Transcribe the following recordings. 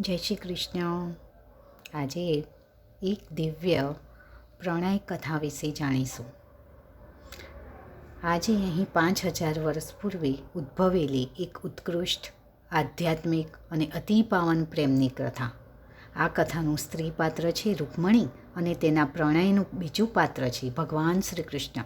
જય શ્રી કૃષ્ણ. આજે એક દિવ્ય પ્રણય કથા વિશે જાણીશું. આજે અહીં પાંચ હજાર વર્ષ પૂર્વે ઉદ્ભવેલી એક ઉત્કૃષ્ટ, આધ્યાત્મિક અને અતિ પાવન પ્રેમની કથા. આ કથાનું સ્ત્રી પાત્ર છે રૂકમણી અને તેના પ્રણયનું બીજું પાત્ર છે ભગવાન શ્રી કૃષ્ણ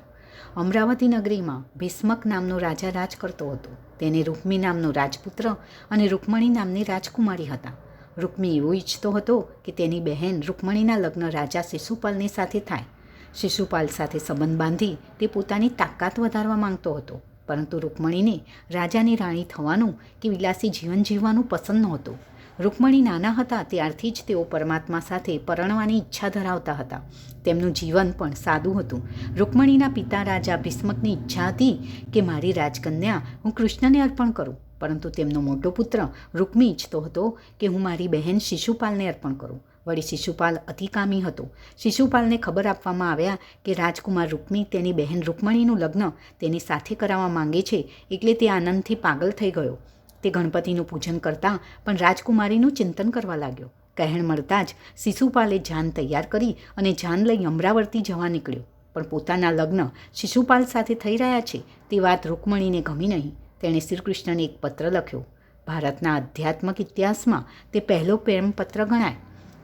અમરાવતી નગરીમાં ભીષ્મક નામનો રાજા રાજ કરતો હતો. તેને રૂકમી નામનો રાજપુત્ર અને રૂકમણી નામની રાજકુમારી હતા. રૂકમી એવું ઈચ્છતો હતો કે તેની બહેન રૂકમણીના લગ્ન રાજા શિશુપાલની સાથે થાય. શિશુપાલ સાથે સંબંધ બાંધી તે પોતાની તાકાત વધારવા માંગતો હતો, પરંતુ રૂકમણીને રાજાની રાણી થવાનું કે વિલાસી જીવન જીવવાનું પસંદ નહોતું. રૂકમણી નાના હતા ત્યારથી જ તેઓ પરમાત્મા સાથે પરણવાની ઈચ્છા ધરાવતા હતા. તેમનું જીવન પણ સાદું હતું. રૂકમણીના પિતા રાજા ભીષ્મકની ઈચ્છા હતી કે મારી રાજકન્યા હું કૃષ્ણને અર્પણ કરું. પરંતુ તેમનો મોટો પુત્ર રૂકમી ઈચ્છતો હતો કે હું મારી બહેન શિશુપાલને અર્પણ કરું. વળી શિશુપાલ અતિકામી હતો. શિશુપાલને ખબર આપવામાં આવ્યા કે રાજકુમાર રૂકમી તેની બહેન રૂકમણીનું લગ્ન તેની સાથે કરાવવા માંગે છે એટલે તે આનંદથી પાગલ થઈ ગયો. તે ગણપતિનું પૂજન કરતાં પણ રાજકુમારીનું ચિંતન કરવા લાગ્યો. કહેણ મળતાં જ શિશુપાલે જાન તૈયાર કરી અને જાન લઈ અમરાવતી જવા નીકળ્યો. પણ પોતાના લગ્ન શિશુપાલ સાથે થઈ રહ્યા છે તે વાત રૂકમણીને ગમી નહીં. તેણે શ્રીકૃષ્ણને એક પત્ર લખ્યો. ભારતના આધ્યાત્મક ઇતિહાસમાં તે પહેલો પ્રેમપત્ર ગણાય,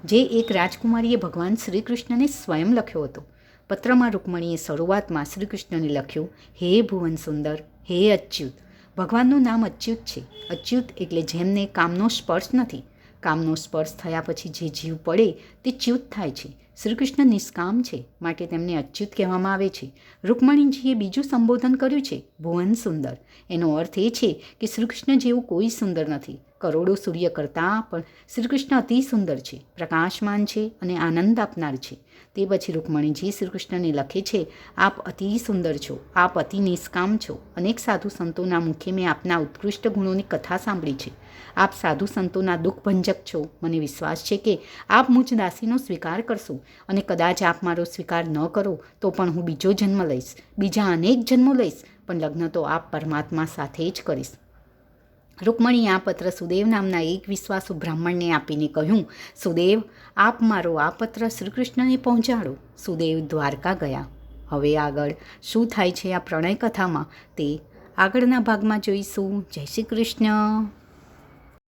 જે એક રાજકુમારીએ ભગવાન શ્રીકૃષ્ણને સ્વયં લખ્યો હતો. પત્રમાં રૂકમણીએ શરૂઆતમાં શ્રીકૃષ્ણને લખ્યું, હે ભુવન સુંદર, હે અચ્યુત, ભગવાનનું નામ અચ્યુત છે. અચ્યુત એટલે જેમને કામનો સ્પર્શ નથી. કામનો સ્પર્શ થયા પછી જે જીવ પડે તે ચ્યુત થાય છે. શ્રી કૃષ્ણ નિષ્કામ છે માટે તેમને અચ્યુત કહેવામાં આવે છે. રૂકમણીજીએ બીજું સંબોધન કર્યું છે, ભુવન સુંદર. એનો અર્થ એ છે કે શ્રી કૃષ્ણ જેવું કોઈ સુંદર નથી. કરોડો સૂર્ય કરતાં પણ શ્રીકૃષ્ણ અતિ સુંદર છે, પ્રકાશમાન છે અને આનંદ આપનાર છે. તે પછી રૂકમણીજી શ્રીકૃષ્ણને લખે છે, આપ અતિ સુંદર છો, આપ અતિ નિષ્કામ છો. અનેક સાધુ સંતોના મુખે મેં આપના ઉત્કૃષ્ટ ગુણોની કથા સાંભળી છે. આપ સાધુ સંતોના દુઃખભંજક છો. મને વિશ્વાસ છે કે આપ મુજ દાસીનો સ્વીકાર કરશો. અને કદાચ આપ મારો સ્વીકાર ન કરો, તો પણ હું બીજો જન્મ લઈશ, બીજા અનેક જન્મો લઈશ, પણ લગ્ન તો આપ પરમાત્મા સાથે જ કરીશ. રૂકમણી આ પત્ર સુદેવ નામના એક વિશ્વાસુ બ્રાહ્મણને આપીને કહ્યું, સુદેવ, આપ મારો આ પત્ર શ્રીકૃષ્ણને પહોંચાડો. સુદેવ દ્વારકા ગયા. હવે આગળ શું થાય છે આ પ્રણય કથામાં તે આગળના ભાગમાં જોઈશું. જય શ્રી કૃષ્ણ.